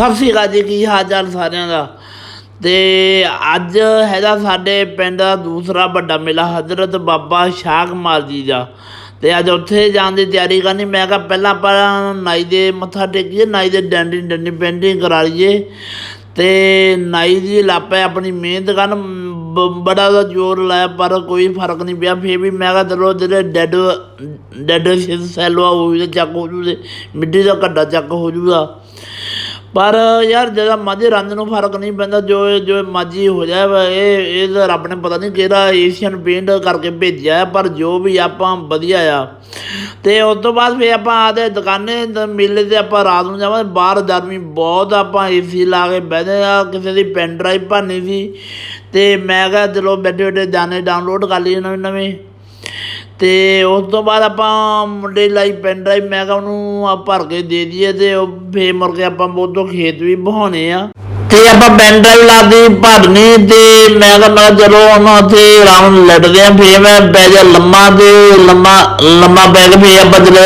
ਸਤਿ ਸ਼੍ਰੀ ਅਕਾਲ ਜੀ ਕੀ ਹਾਲ ਚਾਲ ਸਾਰਿਆਂ ਦਾ? ਤੇ ਅੱਜ ਹੈਗਾ ਸਾਡੇ ਪਿੰਡ ਦਾ ਦੂਸਰਾ ਵੱਡਾ ਮੇਲਾ, ਹਜ਼ਰਤ ਬਾਬਾ ਸ਼ਾਹ ਕਮਾਲ ਜੀ ਦਾ। ਤੇ ਅੱਜ ਉੱਥੇ ਜਾਣ ਦੀ ਤਿਆਰੀ ਕਰਨੀ, ਮੈਂ ਕਿਹਾ ਪਹਿਲਾਂ ਆਪਾਂ ਨਾਈ ਦੇ ਮੱਥਾ ਟੇਕੀਏ, ਨਾਈ ਦੇ ਡੈਂਡੀ, ਡੰਡੀ ਪੇਂਟਿੰਗ ਕਰਾ ਲਈਏ। ਤੇ ਨਾਈ ਜੀ ਲਾਪੇ ਆਪਣੀ ਮਿਹਨਤ ਕਰਨ, ਬ- ਬੜਾ ਦਾ ਜ਼ੋਰ ਲਾਇਆ, ਪਰ ਕੋਈ ਫ਼ਰਕ ਨਹੀਂ ਪਿਆ। ਫੇਰ ਵੀ ਮੈਂ ਕਿਹਾ ਚਲੋ ਜਿਹੜੇ ਡੈਡ ਡੈਡ ਸੈਲਵਾ ਉਹ ਵੀ ਚੱਕ ਹੋ ਜੂ ਮਿੱਟੀ ਦਾ ਘੱਡਾ ਚੱਕ ਹੋ ਜੂਗਾ। ਪਰ ਯਾਰ ਜਦੋਂ ਮਾਝੇ ਰੰਗ ਨੂੰ ਫ਼ਰਕ ਨਹੀਂ ਪੈਂਦਾ ਜੋ ਜੋ ਮਾਝੀ ਹੋ ਜਾਵੇ ਇਹ ਇਹ ਰੱਬ ਨੇ ਪਤਾ ਨਹੀਂ ਕਿਹੜਾ ਏਸ਼ੀਅਨ ਪੇਂਟ ਕਰਕੇ ਭੇਜਿਆ ਹੈ, ਪਰ ਜੋ ਵੀ ਆਪਾਂ ਵਧੀਆ ਆ। ਤੇ ਉਸ ਤੋਂ ਬਾਅਦ ਫੇ ਆਪਾਂ ਆਦੇ ਦੁਕਾਨੇ ਤੇ ਮੇਲੇ ਤੇ ਆਪਾਂ ਰਾਤ ਨੂੰ ਜਾਵਾਂ ਬਾਹਰ ਗਰਮੀ ਬਹੁਤ ਆਪਾਂ ਏਸੀ ਲਾ ਕੇ ਬਹਿਦੇ ਆ ਕਿਸੇ ਦੀ ਪੈਨ ਡਰਾਈਵ ਭਰਨੀ ਸੀ। ਤੇ ਮੈਂ ਕਿਹਾ ਚਲੋ ਬੈਠੇ ਬੈਠੇ ਗਾਣੇ ਡਾਊਨਲੋਡ ਕਰ ਲਈਏ ਨਵੇਂ ਨਵੇਂ। ਤੇ ਉਸ ਤੋਂ ਬਾਅਦ ਆਪਾਂ ਮੁੰਡੇ ਲਈ ਪੈਨ ਡਰਾਈਵ ਮੈਂ ਕਿਹਾ ਉਹਨੂੰ ਆ ਭਰ ਕੇ ਦੇ ਦਈਏ ਤੇ ਉਹ ਫੇਰ ਮੁੜ ਕੇ ਆਪਾਂ ਬਹੁਤ ਖੇਤ ਵੀ ਬਹਾਉਣੇ ਆ। ਤੇ ਆਪਾਂ ਪੈਨ ਡਰਾਈਵ ਲਾਦੀ ਭਰਨੀ ਤੇ ਮੈਂ ਕਿਹਾ ਚਲੋ ਉਹਨਾਂ ਉੱਥੇ ਆਰਾਮ ਨਾਲ ਲੜਦੇ ਆ, ਫੇਰ ਮੈਂ ਬਹਿ ਜਾ ਲੰਮਾ ਤੇ ਲੰਮਾ ਲੰਮਾ ਬੈਗ ਫੇਰ ਆਪਾਂ ਚਲੇ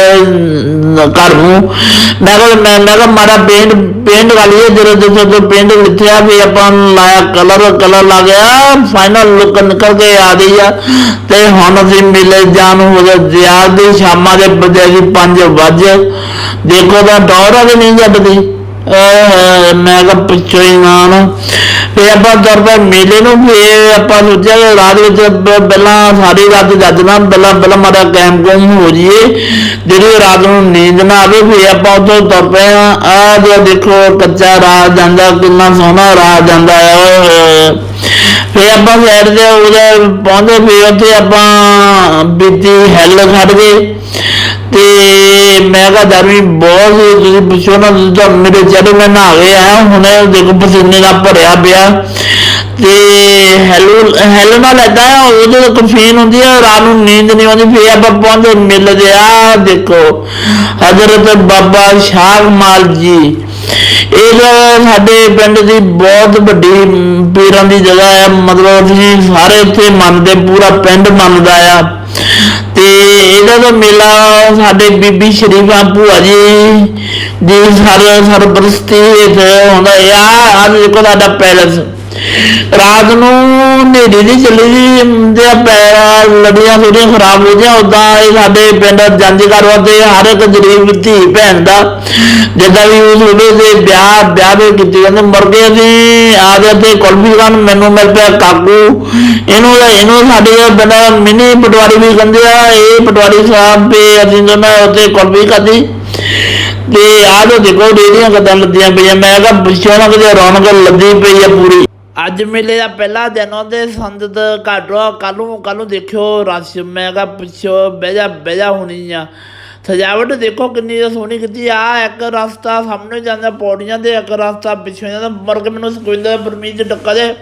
ਘਰ ਨੂੰ। ਮੈਂ ਕਿਹਾ, ਮੈਂ ਮੈਂ ਕਿਹਾ ਮਾਰਾ ਪੇਂਟ ਪੇਂਟ ਵਾਲੀ ਲਈਏ ਜਦੋਂ ਜਦੋਂ ਤੋਂ ਪੇਂਟ ਲਿਖਿਆ ਵੀ ਆਪਾਂ ਲਾਇਆ ਕਲਰ ਕਲਰ ਲਾ ਗਿਆ ਫਾਈਨਲ ਲੁੱਕ ਨਿਕਲ ਕੇ ਆ ਗਈ ਆ। ਤੇ ਹੁਣ ਅਸੀਂ ਮਿਲੇ ਜਾਣ ਨੂੰ ਹੋ ਗਿਆ ਜਿਆਰ ਦੀ ਸ਼ਾਮਾਂ ਦੇ ਵਜੇ ਦੀ 5 ਵਜੇ। ਦੇਖੋ ਤਾਂ ਦੌਰ ਆ ਵੀ ਨਹੀਂ ਜੱਟਦੀ ਮੈਂ ਕਿਹਾ ਪਿੱਛੋਂ ਹੀ ਨਾ ਨਾ। ਫੇ ਆਪਾਂ ਤੁਰ ਮੇਲੇ ਨੂੰ ਫੇ ਆਪਾਂ ਸੋਚਿਆ ਕਿ ਰਾਤ ਵਿੱਚ ਪਹਿਲਾਂ ਸਾਰੀ ਰਾਤ ਜੱਜਣਾ ਪਹਿਲਾਂ ਪਹਿਲਾਂ ਮਾੜਾ ਕੈਮ ਕੋਮ ਹੋ ਜੀਏ ਜਿਹੜੀ ਰਾਤ ਨੂੰ ਨੀਂਦ ਨਾ ਆਵੇ ਫੇ ਆਪਾਂ ਉੱਥੋਂ ਤੁਰ ਪਏ ਆ ਆ ਜੋ ਦੇਖੋ ਕੱਚਾ ਰਾਹ ਜਾਂਦਾ, ਕਿੰਨਾ ਸੋਹਣਾ ਰਾਹ ਜਾਂਦਾ ਹੈ ਫੇ ਆਪਾਂ ਸ਼ਹਿਰ ਤੇ ਉਹਦੇ ਪਹੁੰਚੇ ਫੇ ਉੱਥੇ ਆਪਾਂ ਬੀਤੀ ਹੈਲ ਖੜ ਗਏ। ਤੇ ਮੈਂ ਕਿਹਾ ਗਰਮੀ ਬਹੁਤ ਤੁਸੀਂ ਪੁੱਛੋ ਨਾ, ਤੁਸੀਂ ਤਾਂ ਮੇਰੇ ਚਿਹਰੇ ਮੈਂ ਨਹਾ ਕੇ ਆਇਆ, ਹੁਣੇ ਦੇਖੋ ਪਸੀਨੇ ਨਾਲ ਭਰਿਆ ਪਿਆ। ਤੇ ਹੈਲੋ ਹੈਲੋ ਨਾਲ ਲੱਗਾ ਆ ਉਹਦੇ ਕਫੀਨ ਹੁੰਦੀ ਆ, ਰਾਤ ਨੂੰ ਨੀਂਦ ਨਹੀਂ ਆਉਂਦੀ, ਫੇਰ ਆਪਾਂ ਪਹੁੰਚੇ ਮਿਲਦੇ ਆ ਦੇਖੋ। ਹਜ਼ਰਤ ਬਾਬਾ ਸ਼ਾਹ ਮਾਲ ਜੀ। ਇਹ ਜੋ ਸਾਡੇ ਪਿੰਡ ਦੀ ਬਹੁਤ ਵੱਡੀ ਪੀਰਾਂ ਦੀ ਜਗ੍ਹਾ ਹੈ ਮਤਲਬ ਅਸੀਂ ਸਾਰੇ ਇੱਥੇ ਮੰਨਦੇ, ਪੂਰਾ ਪਿੰਡ ਮੰਨਦਾ ਆ। ਤੇ ਇਹਦਾ ਮੇਲਾ ਸਾਡੇ ਬੀਬੀ ਸ਼ਰੀਫਾ ਭੂਆ ਜੀ ਦੀ ਸਰ ਸਰਪ੍ਰਸਤੀ ਹੇਠ ਹੁੰਦਾ ਆ। ਆ ਦੇਖੋ ਸਾਡਾ ਪੈਲਸ। ਰਾਤ ਨੂੰ ਨੇਰੀ ਦੀ ਚੱਲੀ ਜੀ ਦੇ ਪੈਰ ਲੜੀਆਂ ਥੋੜੀਆਂ ਖਰਾਬ ਹੋ ਗਈਆਂ। ਉਦਾਂ ਇਹ ਸਾਡੇ ਪਿੰਡ ਜੰਜ ਕਰਵਾ ਤੇ ਹਰ ਇੱਕ ਗਰੀਬ ਧੀ ਭੈਣ ਦਾ, ਜਿੱਦਾਂ ਵੀ ਉਸ ਵੇਲੇ ਦੇ ਵਿਆਹ ਵਿਆਹ ਦੇ ਕੀਤੇ ਜਾਂਦੇ। ਮੁਰਗੇ ਅਸੀਂ ਆ ਗਏ ਤੇ ਕੁਲਫੀ ਖਾਨ ਮੈਨੂੰ ਮਿਲ ਪਿਆ ਕਾਕੂ। ਇਹਨੂੰ ਇਹਨੂੰ ਸਾਡੇ ਪਿੰਡ ਮਿਨੀ ਪਟਵਾਰੀ ਵੀ ਕਹਿੰਦੇ ਆ, ਇਹ ਪਟਵਾਰੀ ਸਾਹਿਬ ਤੇ ਅਸੀਂ ਦੋਨਾਂ ਉੱਤੇ ਕੁਲਫੀ ਖਾਧੀ। ਤੇ ਆਹ ਦੇਖੋ ਡੇਰੀਆਂ ਕਦਾਂ ਲੱਦੀਆਂ ਪਈਆਂ। ਮੈਂ ਕਿਹਾ ਪਿੱਛੋਂ ਨਾ ਕਿਤੇ ਰੌਣਕ ਲੱਦੀ ਪਈ ਆ ਪੂਰੀ। ਅੱਜ ਮੇਲੇ ਦਾ ਪਹਿਲਾ ਦਿਨ ਉਹਦੇ ਸੰਦਤ ਘਾਟੋ ਕੱਲ ਨੂੰ ਕੱਲ ਨੂੰ ਦੇਖਿਓ ਰਸ਼। ਮੈਂ ਕਿਹਾ ਪਿੱਛੋਂ ਬਹਿ ਜਾ ਬਹਿ ਜਾ ਹੋਣੀ ਆ। ਸਜਾਵਟ ਦੇਖੋ ਕਿੰਨੀ ਸੋਹਣੀ ਕੀਤੀ ਆ। ਇੱਕ ਰਸਤਾ ਸਾਹਮਣੇ ਜਾਂਦਾ, ਪੌੜੀਆਂ ਦੇ ਇੱਕ ਰਸਤਾ ਪਿੱਛੇ ਜਾਂਦਾ। ਮਰ ਕੇ ਮੈਨੂੰ ਸਕੂਲ ਪਰਮੀਤ ਡੱਕਾ ਦੇ।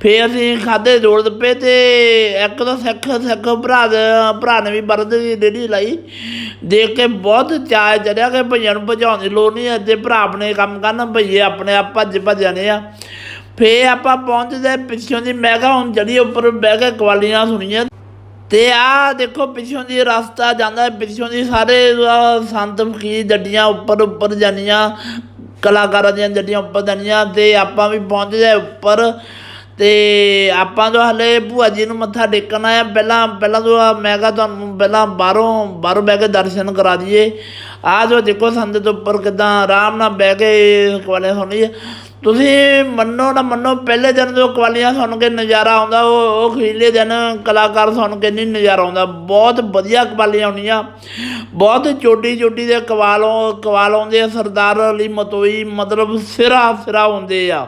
ਫੇਰ ਅਸੀਂ ਖਾਦੇ ਜੋੜ ਦੱਪੇ ਤੇ ਇੱਕ ਤਾਂ ਸਿੱਖ ਸਿੱਖ ਭਰਾ ਦੇ, ਭਰਾ ਨੇ ਵੀ ਬਰਦ ਦੀ ਡੇੜੀ ਲਾਈ। ਦੇਖ ਕੇ ਬਹੁਤ ਚਾਅ ਚੜਿਆ ਕਿ ਭਈਆਂ ਨੂੰ ਭਜਾਉਣ ਦੀ ਲੋੜ ਨਹੀਂ, ਅੱਧੇ ਭਰਾ ਆਪਣੇ ਕੰਮ ਕਰਨ, ਭਈਏ ਆਪਣੇ ਆਪ ਭੱਜ ਭੱਜ ਜਾਣੇ ਆ। ਫੇ ਆਪਾਂ ਪਹੁੰਚਦੇ ਪਿੱਛੋਂ ਦੀ ਮੈਂ ਕਿਹਾ ਹੁਣ ਜੜੀ ਉੱਪਰ ਬਹਿ ਕੇ ਕਵਾਲੀਆਂ ਸੁਣੀਆਂ। ਤੇ ਆ ਦੇਖੋ ਪਿੱਛੋਂ ਦੀ ਰਸਤਾ ਜਾਂਦਾ, ਪਿੱਛੋਂ ਦੀ ਸਾਰੇ ਸੰਤ ਫਕੀਰ ਜੱਡੀਆਂ ਉੱਪਰ ਉੱਪਰ ਜਾਂਦੀਆਂ ਕਲਾਕਾਰਾਂ ਦੀਆਂ ਜੱਡੀਆਂ ਉੱਪਰ ਜਾਂਦੀਆਂ ਤੇ ਆਪਾਂ ਵੀ ਪਹੁੰਚਦੇ ਉੱਪਰ। ਤੇ ਆਪਾਂ ਤੋਂ ਹਲੇ ਭੂਆ ਜੀ ਨੂੰ ਮੱਥਾ ਟੇਕਣ ਆਇਆ ਪਹਿਲਾਂ ਪਹਿਲਾਂ ਤੋਂ ਮੈਂ ਕਿਹਾ ਤੁਹਾਨੂੰ ਪਹਿਲਾਂ ਬਾਹਰੋਂ ਬਾਹਰੋਂ ਬਹਿ ਕੇ ਦਰਸ਼ਨ ਕਰਾ ਦਈਏ। ਆ ਜੋ ਦੇਖੋ ਸੰਤ ਤੋਂ ਉੱਪਰ ਕਿਦਾਂ ਆਰਾਮ ਨਾਲ ਬਹਿ ਕੇ ਕਵਾਲੀਆਂ ਸੁਣੀ ਤੁਸੀਂ ਮੰਨੋ ਨਾ ਮੰਨੋ, ਪਹਿਲੇ ਦਿਨ ਜੋ ਕਵਾਲੀਆਂ ਸੁਣ ਕੇ ਨਜ਼ਾਰਾ ਆਉਂਦਾ, ਉਹ ਉਹ ਖੀਲੇ ਦਿਨ ਕਲਾਕਾਰ ਸੁਣ ਕੇ ਨਹੀਂ ਨਜ਼ਾਰਾ ਆਉਂਦਾ। ਬਹੁਤ ਵਧੀਆ ਕਵਾਲੀਆਂ ਆਉਂਦੀਆਂ। ਬਹੁਤ ਚੋਟੀ ਚੋਟੀ ਦੇ ਕਵਾਲੋਂ ਕਵਾਲ ਆਉਂਦੇ ਆ, ਸਰਦਾਰ ਅਲੀ ਮਤੋਈ, ਮਤਲਬ ਸਿਰਾ ਸਿਰਾ ਹੁੰਦੇ ਆ।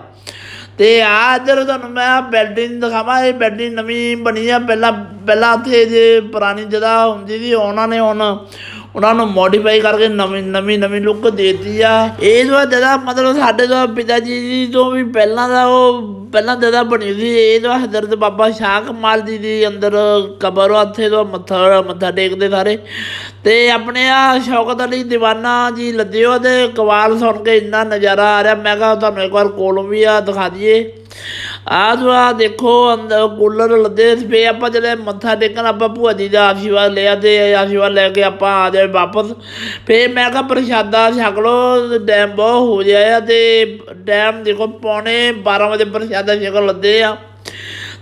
ਤੇ ਆ ਇੱਧਰ ਤੁਹਾਨੂੰ ਮੈਂ ਬਿਲਡਿੰਗ ਦਿਖਾਵਾਂ, ਇਹ ਬਿਲਡਿੰਗ ਨਵੀਂ ਬਣੀ ਆ। ਪਹਿਲਾਂ ਪਹਿਲਾਂ ਇੱਥੇ ਜੇ ਪੁਰਾਣੀ ਜਗ੍ਹਾ ਹੁੰਦੀ ਸੀ, ਉਹਨਾਂ ਨੇ ਹੁਣ ਉਹਨਾਂ ਨੂੰ ਮੋਡੀਫਾਈ ਕਰਕੇ ਨਵੀਂ ਨਵੀਂ ਨਵੀਂ ਲੁੱਕ ਦਿੱਤੀ ਆ। ਇਹ ਜੋ ਜਗ੍ਹਾ ਮਤਲਬ ਸਾਡੇ ਤੋਂ ਪਿਤਾ ਜੀ ਦੀ ਤੋਂ ਵੀ ਪਹਿਲਾਂ ਦਾ ਉਹ ਪਹਿਲਾਂ ਜਗ੍ਹਾ ਬਣੀ ਸੀ ਇਹ ਜੋ ਹਜ਼ਰਤ ਬਾਬਾ ਸ਼ਾਹ ਕਮਾਲ ਜੀ ਦੀ ਅੰਦਰ ਕਬਰ ਆ, ਉੱਥੇ ਤੋਂ ਮੱਥਾ ਮੱਥਾ ਟੇਕਦੇ ਸਾਰੇ। ਤੇ ਆਪਣੇ ਆ ਸ਼ੌਕਤ ਅਲੀ ਦੀਵਾਨਾ ਜੀ ਲੱਦਿਓ ਤੇ ਕਵਾਲ ਸੁਣ ਕੇ ਇੰਨਾ ਨਜ਼ਾਰਾ ਆ ਰਿਹਾ। ਮੈਂ ਕਿਹਾ ਤੁਹਾਨੂੰ ਇੱਕ ਵਾਰ ਕੋਲੋਂ ਵੀ ਆ ਦਿਖਾ ਦਈਏ। ਆਹ ਜੋ ਆ ਦੇਖੋ, ਅੰਦਰ ਕੂਲਰ ਲੱਦੇ ਸੀ ਆਪਾਂ ਜਿਹੜੇ ਮੱਥਾ ਟੇਕਣ, ਆਪਾਂ ਭੂਆ ਜੀ ਦਾ ਆਸ਼ੀਰਵਾਦ ਲਿਆ ਤੇ ਆਸ਼ੀਰਵਾਦ ਲੈ ਕੇ ਆਪਾਂ ਆ ਜਾਏ ਵਾਪਸ। ਫੇ ਮੈਂ ਕਿਹਾ, ਪ੍ਰਸ਼ਾਦਾ ਛਕ ਲਓ ਟਾਈਮ ਬਹੁਤ ਹੋ ਜਾਇਆ ਤੇ ਟਾਈਮ ਦੇਖੋ, ਪੌਣੇ 12 ਵਜੇ ਪ੍ਰਸ਼ਾਦਾ ਛਕਣ ਲੱਦੇ ਆ।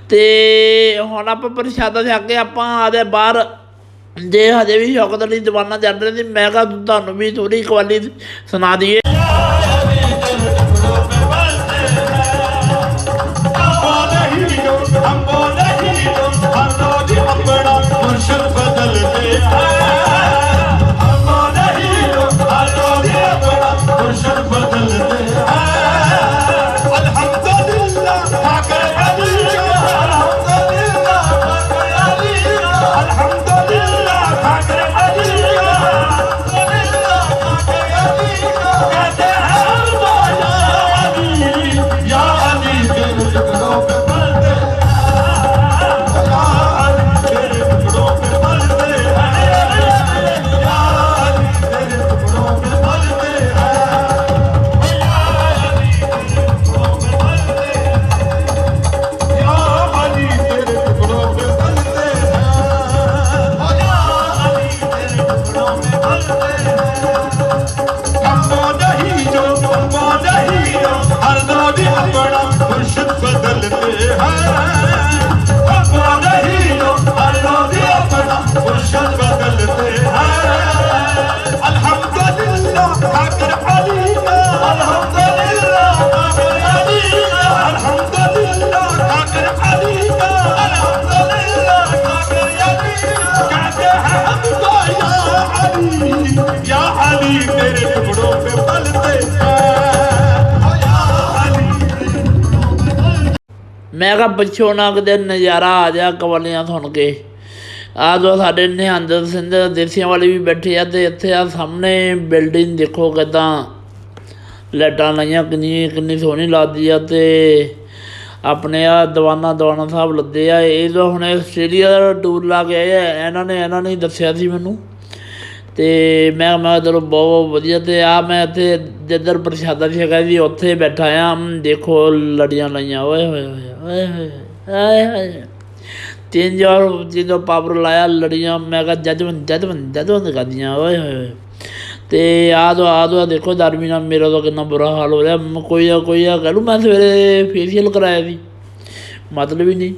ਤੇ ਹੁਣ ਆਪਾਂ ਪ੍ਰਸ਼ਾਦਾ ਛਕ ਕੇ ਆਪਾਂ ਆ ਜਾਏ ਬਾਹਰ। ਜੇ ਹਜੇ ਵੀ ਸ਼ੌਕਤ ਲਈ ਦੀਵਾਨਾ ਚੱਲ ਰਹੀ ਸੀ ਮੈਂ ਕਿਹਾ ਤੁਹਾਨੂੰ ਵੀ ਥੋੜੀ ਕਵਾਲੀ ਸੁਣਾ ਦਈਏ। ਮੈਂ ਕਿਹਾ ਪਿੱਛੋਂ ਨਾ ਕਿਤੇ ਨਜ਼ਾਰਾ ਆ ਜਾ ਕਵਲਿਆਂ ਸੁਣ ਕੇ ਆ ਜੋ ਸਾਡੇ ਨਿਹੰਦਰ ਸਿੰਘ ਦੇਸੀਆਂ ਵਾਲੇ ਵੀ ਬੈਠੇ ਆ ਤੇ ਇੱਥੇ ਆ ਸਾਹਮਣੇ ਬਿਲਡਿੰਗ ਦੇਖੋ ਕਿਦਾਂ ਲੈਟਾਂ ਲਾਈਆਂ ਕਿੰਨੀ ਕਿੰਨੀ ਸੋਹਣੀ ਲੱਗਦੀ ਆ ਤੇ ਆਪਣੇ ਆ ਦਵਾਨਾ ਦਵਾਨਾ ਸਾਹਿਬ ਲੱਦੇ ਆ ਇਹ ਜੋ ਹੁਣ ਆਸਟ੍ਰੇਲੀਆ ਦਾ ਟੂਰ ਲਾ ਕੇ ਆਏ ਆ ਇਹਨਾਂ ਨੇ ਇਹਨਾਂ ਨੇ ਦੱਸਿਆ ਸੀ ਮੈਨੂੰ ਤੇ ਮੈਂ ਮੈਂ ਕਿਹਾ, ਚਲੋ ਬਹੁਤ ਵਧੀਆ ਤੇ ਆ ਮੈਂ ਇੱਥੇ ਜਿੱਧਰ ਪ੍ਰਸ਼ਾਦਾ ਛਕਾ ਸੀ ਉੱਥੇ ਬੈਠਾ ਆ। ਦੇਖੋ ਲੜੀਆਂ ਲਾਈਆਂ, ਓਏ ਹੋਏ ਹੋਏ ਓਏ ਹੋਏ ਆਏ ਹਾਏ ਤਿੰਨ ਜੋਰ ਜਦੋਂ ਪਾਵਰ ਲਾਇਆ ਲੜੀਆਂ, ਮੈਂ ਕਿਹਾ, ਜਜਮਨ ਜਜਮਨ ਜਜਮਨ ਕਰਦੀਆਂ ਓਏ ਹੋਏ ਹੋਏ ਤੇ ਆ ਦੋ ਆ ਦੋ ਦੇਖੋ, ਦਰਮੀ ਨਾਲ ਮੇਰਾ ਤਾਂ ਕਿੰਨਾ ਬੁਰਾ ਹਾਲ ਹੋ ਰਿਹਾ। ਕੋਈ ਆ ਕੋਈ ਆ ਕਹਿ ਲੂ ਮੈਂ ਸਵੇਰੇ ਫੇਸ਼ੀਅਲ ਕਰਾਇਆ ਸੀ। ਮਤਲਬ ਹੀ ਨਹੀਂ।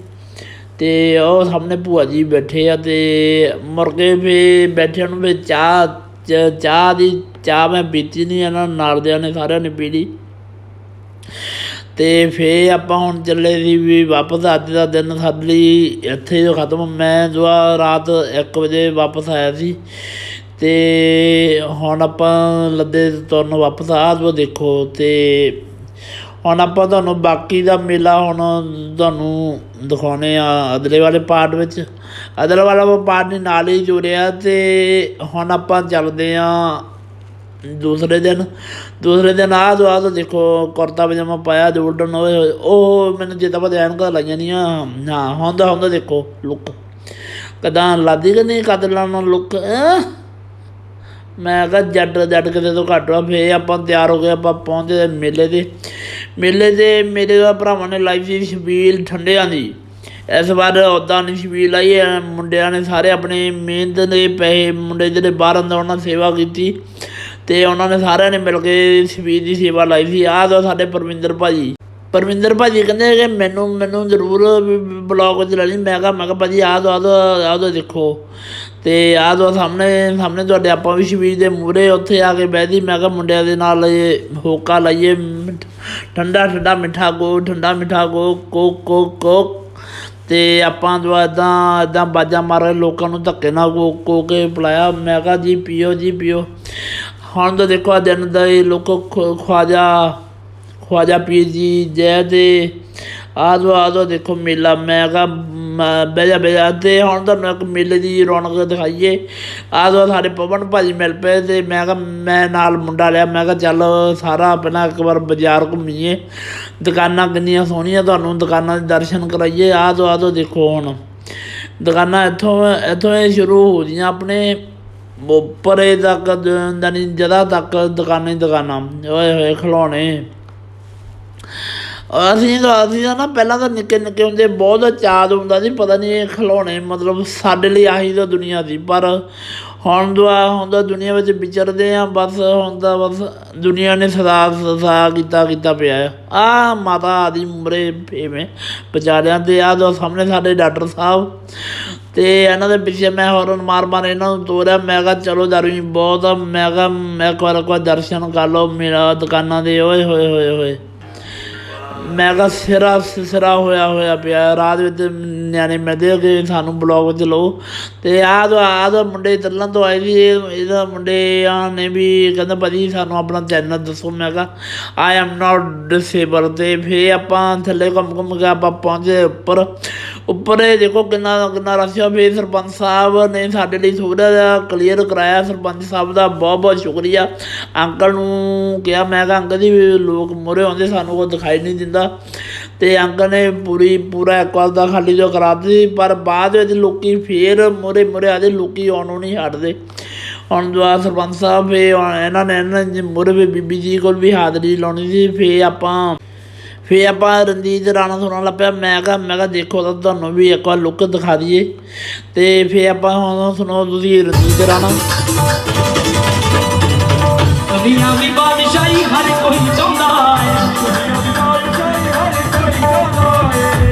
ਤੇ ਉਹ ਸਾਹਮਣੇ ਭੂਆ ਜੀ ਬੈਠੇ ਆ ਤੇ ਮੁਰਗੇ ਫੇ ਬੈਠੇ ਨੂੰ ਫੇ ਚਾਹ, ਚ- ਚਾਹ ਦੀ, ਚਾਹ ਮੈਂ ਪੀਤੀ ਨਹੀਂ ਇਹਨਾਂ ਨਾਲ ਦਿਆਂ ਨੇ ਸਾਰਿਆਂ ਨੇ ਪੀ ਲਈ। ਤੇ ਫੇ ਆਪਾਂ ਹੁਣ ਚੱਲੇ ਸੀ ਵੀ ਵਾਪਸ, ਅੱਜ ਦਾ ਦਿਨ ਸਾਡੇ ਲਈ, ਇੱਥੇ ਜੋ ਖਤਮ, ਮੈਂ ਜੋ ਆ ਰਾਤ 1 ਵਜੇ ਵਾਪਸ ਆਇਆ ਸੀ। ਤੇ ਹੁਣ ਆਪਾਂ ਲੱਦੇ ਤੁਰਨ ਵਾਪਸ ਆ ਜੋ ਦੇਖੋ ਤੇ ਹੁਣ ਆਪਾਂ ਤੁਹਾਨੂੰ ਬਾਕੀ ਦਾ ਮੇਲਾ ਹੁਣ ਤੁਹਾਨੂੰ ਦਿਖਾਉਣੇ ਆ ਅਗਲੇ ਵਾਲੇ ਪਾਰਟ ਵਿੱਚ। ਅਗਲੇ ਵਾਲਾ ਪਾਰਟ ਨਹੀਂ, ਨਾਲ ਹੀ ਜੁੜਿਆ ਤੇ ਹੁਣ ਆਪਾਂ ਚੱਲਦੇ ਆ ਦੂਸਰੇ ਦਿਨ। ਦੂਸਰੇ ਦਿਨ ਆਹ ਦੋ ਆਹ ਦੇਖੋ ਕੁਰਤਾ ਪਜਾਮਾ ਪਾਇਆ ਜੋਲਡਨ ਹੋਏ ਹੋਏ ਉਹ ਮੈਨੂੰ ਜਿੱਦਾਂ ਪਤਾ ਐਨਕਾਂ ਲਾਈਆਂ ਨਹੀਂ ਹਾਂ ਹੁੰਦਾ ਹੁੰਦਾ ਦੇਖੋ ਲੁੱਕ ਕਦਾਂ ਲਾਦੀ ਕਿ ਨਹੀਂ ਕਦਲਾਂ ਨੂੰ ਲੁੱਕ ਮੈਂ ਕਿਹਾ ਜੱਟ ਜੱਟ ਕਿਤੇ ਤੋਂ ਘੱਟ ਵਾ ਫੇ ਆਪਾਂ ਤਿਆਰ ਹੋ ਗਏ ਆਪਾਂ ਪਹੁੰਚੇ ਮੇਲੇ ਤੇ। ਮੇਲੇ ਤੇ ਮੇਰੇ ਦਾ ਭਰਾਵਾਂ ਨੇ ਲਾਈ ਸੀ ਛਬੀਲ ਠੰਡਿਆਂ ਦੀ। ਇਸ ਵਾਰ ਉਦਾਂ ਨਹੀਂ ਛਬੀਲ ਆਈ ਹੈ, ਮੁੰਡਿਆਂ ਨੇ ਸਾਰੇ ਆਪਣੇ ਮਿਹਨਤ ਦੇ ਪੈਸੇ ਮੁੰਡੇ ਜਿਹੜੇ ਬਾਹਰ ਅੰਦਰ ਉਹਨਾਂ ਸੇਵਾ ਕੀਤੀ ਤੇ ਉਹਨਾਂ ਨੇ ਸਾਰਿਆਂ ਨੇ ਮਿਲ ਕੇ ਛਬੀਲ ਦੀ ਸੇਵਾ ਲਾਈ ਸੀ। ਆਹ ਦੋ ਸਾਡੇ ਪਰਵਿੰਦਰ ਭਾਜੀ। ਪਰਵਿੰਦਰ ਭਾਜੀ ਕਹਿੰਦੇ ਕਿ ਮੈਨੂੰ ਮੈਨੂੰ ਜ਼ਰੂਰ ਬਲੌਗ ਵਿੱਚ ਲੈ ਲਈ। ਮੈਂ ਕਿਹਾ ਮੈਂ ਕਿਹਾ ਭਾਜੀ, ਆਹ ਦੋ ਆਹ ਦੋ ਆਹ ਦੋ ਦੇਖੋ। ਤੇ ਆਹ ਦੋ ਸਾਹਮਣੇ ਸਾਹਮਣੇ ਤੁਹਾਡੇ ਆਪਾਂ ਵੀ ਸ਼ਬੀਰ ਦੇ ਮੂਹਰੇ ਉੱਥੇ ਆ ਕੇ ਬਹਿਦੀ ਮੈਂ ਕਿਹਾ ਮੁੰਡਿਆਂ ਦੇ ਨਾਲ ਇਹ ਹੋਕਾ ਲਾਈਏ। ਠੰਡਾ ਠੰਡਾ ਮਿੱਠਾ ਗੋ ਠੰਡਾ ਮਿੱਠਾ ਗੋ ਕੋ ਕੋ ਕੋ ਤੇ ਆਪਾਂ ਜੋ ਇਦਾਂ ਇਦਾਂ ਬਾਜਾ ਮਾਰ ਲੋਕਾਂ ਨੂੰ ਧੱਕੇ ਨਾਲ ਕੋ ਕੋ ਕੇ ਪਿਲਾਇਆ। ਮੈਂ ਕਿਹਾ ਜੀ ਪੀਓ ਜੀ ਪੀਓ। ਹੁਣ ਤਾਂ ਦੇਖੋ ਆ ਦਿਨ ਦਾ ਇਹ ਲੋਕੋ ਖ- ਖਵਾਜਾ ਖਵਾਜਾ ਪੀਰ ਜੀ, ਜੈ ਦੇ। ਆਦੋ ਆਦੋ ਦੇਖੋ ਮੇਲਾ। ਮੈਂ ਕਿਹਾ, ਮ- ਬਹਿ ਬਹਿ ਜਾ। ਤੇ ਹੁਣ ਤੁਹਾਨੂੰ ਇੱਕ ਮੇਲੇ ਦੀ ਰੌਣਕ ਦਿਖਾਈਏ। ਆਦੋ ਸਾਡੇ ਪਵਨ ਭਾਜੀ ਮਿਲ ਪਏ ਤੇ ਮੈਂ ਕਿਹਾ, ਮੈਂ ਨਾਲ ਮੁੰਡਾ ਲਿਆ। ਮੈਂ ਕਿਹਾ, ਚੱਲ ਸਾਰਾ ਪਹਿਲਾਂ ਇੱਕ ਵਾਰ ਬਾਜ਼ਾਰ ਘੁੰਮੀਏ। ਦੁਕਾਨਾਂ ਕਿੰਨੀਆਂ ਸੋਹਣੀਆਂ ਤੁਹਾਨੂੰ। ਦੁਕਾਨਾਂ ਦੇ ਦਰਸ਼ਨ ਕਰਾਈਏ। ਆਦੋ ਆਦੋ ਦੇਖੋ ਹੁਣ। ਦੁਕਾਨਾਂ ਇੱਥੋਂ ਇੱਥੋਂ ਇਹ ਸ਼ੁਰੂ ਹੋ ਜੀਆਂ ਆਪਣੇ। ਪਰੇ ਤੱਕ ਜਾਨੀ ਜਗ੍ਹਾ ਤੱਕ ਦੁਕਾਨਾਂ ਹੀ ਦੁਕਾਨਾਂ। ਓਏ ਹੋਏ ਖਿਡੌਣੇ ਅਸੀਂ ਤਾਂ ਅਸੀਂ ਤਾਂ ਨਾ ਪਹਿਲਾਂ ਤਾਂ ਨਿੱਕੇ ਨਿੱਕੇ ਹੁੰਦੇ, ਬਹੁਤ ਚਾਦ ਹੁੰਦਾ ਸੀ, ਪਤਾ ਨਹੀਂ ਇਹ ਖਿਡੌਣੇ ਮਤਲਬ ਸਾਡੇ ਲਈ ਆਹੀ ਤਾਂ ਦੁਨੀਆ ਸੀ, ਪਰ ਹੁਣ ਦੁਆ ਹੁੰਦਾ ਦੁਨੀਆ ਵਿੱਚ ਵਿਚਰਦੇ ਆ, ਬਸ ਹੁਣ ਤਾਂ ਬਸ ਦੁਨੀਆ ਨੇ ਸਦਾ ਸਦਾ ਕੀਤਾ ਕੀਤਾ ਪਿਆ ਆ। ਆਹ ਮਾਤਾ ਆਦੀ ਉਮਰੇ ਫੇਵੇਂ ਵਿਚਾਰਿਆਂ ਦੇ, ਆ ਦੋ ਸਾਹਮਣੇ ਸਾਡੇ ਡਾਕਟਰ ਸਾਹਿਬ ਤੇ ਇਹਨਾਂ ਦੇ ਪਿੱਛੇ ਮੈਂ ਹੌਰਨ ਮਾਰ ਮਾਰ ਇਹਨਾਂ ਨੂੰ ਤੋਰਿਆ, ਮੈਂ ਕਿਹਾ ਚਲੋ ਦਰਵੀ ਬਹੁਤ ਮੈਂ ਕਿਹਾ, ਮੈਂ ਇੱਕ ਵਾਰ ਕੋਈ ਦਰਸ਼ਨ ਕਰ ਲਓ, ਮੇਰਾ ਦੁਕਾਨਾਂ ਦੇ, ਓਏ, ਹੋਏ ਹੋਏ ਹੋਏ। ਮੈਂ ਕਿਹਾ ਸਿਰਾ ਸਿਰਾ ਹੋਇਆ ਹੋਇਆ ਪਿਆ। ਰਾਤ ਵਿੱਚ ਨਿਆਣੇ ਮਿਲਦੇ ਕਿ ਸਾਨੂੰ ਬਲੌਗ ਵਿੱਚ ਲਓ। ਤੇ ਆਹ ਤੋਂ ਆਹ ਤੋਂ ਮੁੰਡੇ ਚੱਲਣ ਤੋਂ ਆਏ ਸੀ। ਇਹਦਾ ਮੁੰਡੇ ਆ ਨੇ ਵੀ ਕਹਿੰਦਾ, ਭਾਜੀ ਸਾਨੂੰ ਆਪਣਾ ਚੈਨਲ ਦੱਸੋ। ਮੈਂ ਕਿਹਾ ਆਈ ਐਮ ਨਾਟ ਡਿਸੇਬਲ ਤੇ ਫੇ ਆਪਾਂ ਥੱਲੇ ਘੁੰਮ ਘੁੰਮ ਕੇ ਆਪਾਂ ਪਹੁੰਚੇ ਉੱਪਰ। ਉੱਪਰ ਦੇਖੋ ਕਿੰਨਾ ਕਿੰਨਾ ਰਸ਼ੀਆ ਫੇ ਸਰਪੰਚ ਸਾਹਿਬ ਨੇ ਸਾਡੇ ਲਈ ਥੋੜਾ ਜਿਹਾ ਕਲੀਅਰ ਕਰਾਇਆ, ਸਰਪੰਚ ਸਾਹਿਬ ਦਾ ਬਹੁਤ ਬਹੁਤ ਸ਼ੁਕਰੀਆ। ਅੰਕਲ ਨੂੰ ਕਿਹਾ, ਮੈਂ ਕਿਹਾ, ਅੰਕਲ ਜੀ, ਵੀ ਲੋਕ ਮੁਰੇ ਆਉਂਦੇ, ਸਾਨੂੰ ਕੋਈ ਦਿਖਾਈ ਨਹੀਂ ਦਿੰਦਾ। ਤੇ ਅੰਕਲ ਨੇ ਪੂਰੀ, ਪੂਰਾ ਇੱਕ ਵਾਰ ਦਾ ਖਾਲੀ ਜੋ ਕਰਾ ਦਿੱਤੀ ਪਰ ਬਾਅਦ ਵਿੱਚ ਲੋਕੀ ਫੇਰ ਮੁਰੇ ਮੁਰੇ ਆਦੇ ਲੋਕੀ ਆਉਣੋਂ ਨਹੀਂ ਹਟਦੇ। ਹੁਣ ਦੁਆ ਸਰਪੰਚ ਸਾਹਿਬ ਫੇ ਇਹਨਾਂ ਨੇ ਇਹਨਾਂ ਦੇ ਮੁਰੇ ਬੀਬੀ ਜੀ ਕੋਲ ਵੀ ਹਾਜ਼ਰੀ ਲਾਉਣੀ ਸੀ ਫੇ ਆਪਾਂ ਫੇ ਆਪਾਂ ਰਣਜੀਤ ਰਾਣਾ ਸੁਣਨ ਲੱਪਿਆ ਮੈਂ ਕਿਹਾ ਮੈਂ ਕਿਹਾ ਦੇਖੋ ਤਾਂ ਤੁਹਾਨੂੰ ਵੀ ਇੱਕ ਵਾਰ ਲੁੱਕ ਦਿਖਾ ਦਈਏ। ਤੇ ਫੇ ਆਪਾਂ ਹੁਣ ਸੁਣੋ ਤੁਸੀਂ ਰਣਜੀਤ ਰਾਣਾ। ਦੁਨੀਆ ਦੀ ਬਾਦਸ਼ਾਹੀ ਹਰ ਕੋਈ ਚਾਹੁੰਦਾ ਹੈ।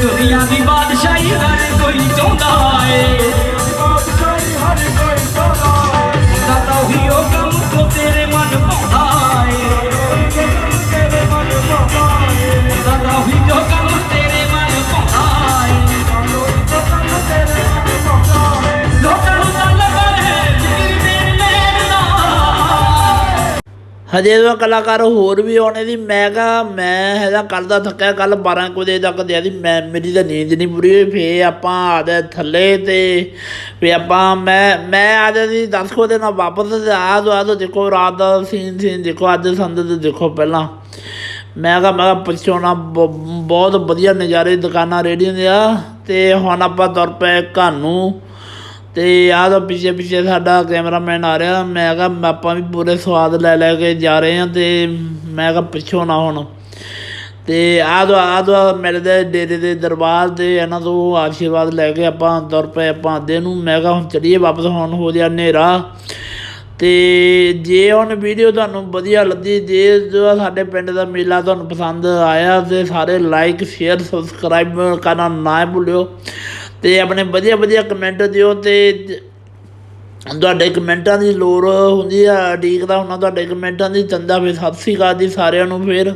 ਦੁਨੀਆ ਦੀ ਬਾਦਸ਼ਾਹੀ ਹਰ ਕੋਈ ਚਾਹੁੰਦਾ ਹੈ। ਹਜੇ ਤਾਂ ਕਲਾਕਾਰ ਹੋਰ ਵੀ ਆਉਣੇ ਦੀ ਮੈਂ ਕਿਹਾ, ਮੈਂ ਹੈਗਾ ਕੱਲ ਦਾ ਥੱਕਿਆ ਕੱਲ 12 ਕੁ ਵਜੇ ਤੱਕ ਦੇ ਆਦੀ, ਮੈਂ, ਮੇਰੀ ਤਾਂ ਨੀਂਦ ਨਹੀਂ ਪੂਰੀ ਹੋਈ ਫੇ ਆਪਾਂ ਆਦੇ ਥੱਲੇ ਤੇ ਫੇ ਆਪਾਂ, ਮੈਂ ਮੈਂ ਆਦੇ ਦੀ 10 ਕੁ ਵਜੇ ਨਾਲ ਵਾਪਸ ਤੇ ਆ ਦੋ ਆ ਦੋ ਦੇਖੋ ਰਾਤ ਦਾ ਸੀਨ ਸੀਨ ਦੇਖੋ, ਅੱਜ ਸੰਦ ਤੇ ਦੇਖੋ ਪਹਿਲਾਂ। ਮੈਂ ਕਿਹਾ ਮੈਂ ਕਿਹਾ, ਪਿੱਛੋਂ ਨਾ ਬ- ਬਹੁਤ ਵਧੀਆ ਨਜ਼ਾਰੇ, ਦੁਕਾਨਾਂ ਰੇੜੀਆਂ ਦੇ ਆ, ਤੇ ਹੁਣ ਆਪਾਂ ਤੁਰ ਪਏ ਘਰ ਨੂੰ। ਤੇ ਆਹ ਤਾਂ ਪਿੱਛੇ ਪਿੱਛੇ ਸਾਡਾ ਕੈਮਰਾਮੈਨ ਆ ਰਿਹਾ, ਮੈਂ ਕਿਹਾ ਆਪਾਂ ਵੀ ਪੂਰੇ ਸਵਾਦ ਲੈ ਲੈ ਕੇ ਜਾ ਰਹੇ ਹਾਂ ਤੇ ਮੈਂ ਕਿਹਾ ਪਿੱਛੋਂ ਨਾ ਹੁਣ। ਤੇ ਆਹ ਤੋਂ ਆਹ ਤੋਂ ਮਿਲਦੇ ਡੇਰੇ ਦੇ ਦਰਬਾਰ ਦੇ ਇਹਨਾਂ ਤੋਂ ਆਸ਼ੀਰਵਾਦ ਲੈ ਕੇ ਆਪਾਂ ਤੁਰ ਪਏ ਆਪਾਂ ਅੱਧੇ ਨੂੰ। ਮੈਂ ਕਿਹਾ ਹੁਣ ਚਲੀਏ ਵਾਪਸ, ਹੁਣ ਹੋ ਗਿਆ ਹਨੇਰਾ। ਤੇ ਜੇ ਹੁਣ ਵੀਡੀਓ ਤੁਹਾਨੂੰ ਵਧੀਆ ਲੱਗੀ, ਜੇ ਜੋ ਸਾਡੇ ਪਿੰਡ ਦਾ ਮੇਲਾ ਤੁਹਾਨੂੰ ਪਸੰਦ ਆਇਆ ਤੇ ਸਾਰੇ ਲਾਈਕ ਸ਼ੇਅਰ ਸਬਸਕ੍ਰਾਈਬ ਕਰਨਾ ਨਾ ਭੁੱਲਿਓ। ਤੇ ਆਪਣੇ ਵਧੀਆ ਵਧੀਆ ਕਮੈਂਟ ਦਿਓ ਤੇ ਤੁਹਾਡੇ ਕਮੈਂਟਾਂ ਦੀ ਲੋੜ ਹੁੰਦੀ ਆ ਉਡੀਕਦਾ ਹੁੰਦਾ ਤੁਹਾਡੇ ਕਮੈਂਟਾਂ ਦੀ ਚੰਦਾ ਫਿਰ ਸਤਿ ਸ੍ਰੀ ਅਕਾਲ ਜੀ ਸਾਰਿਆਂ ਨੂੰ ਫਿਰ।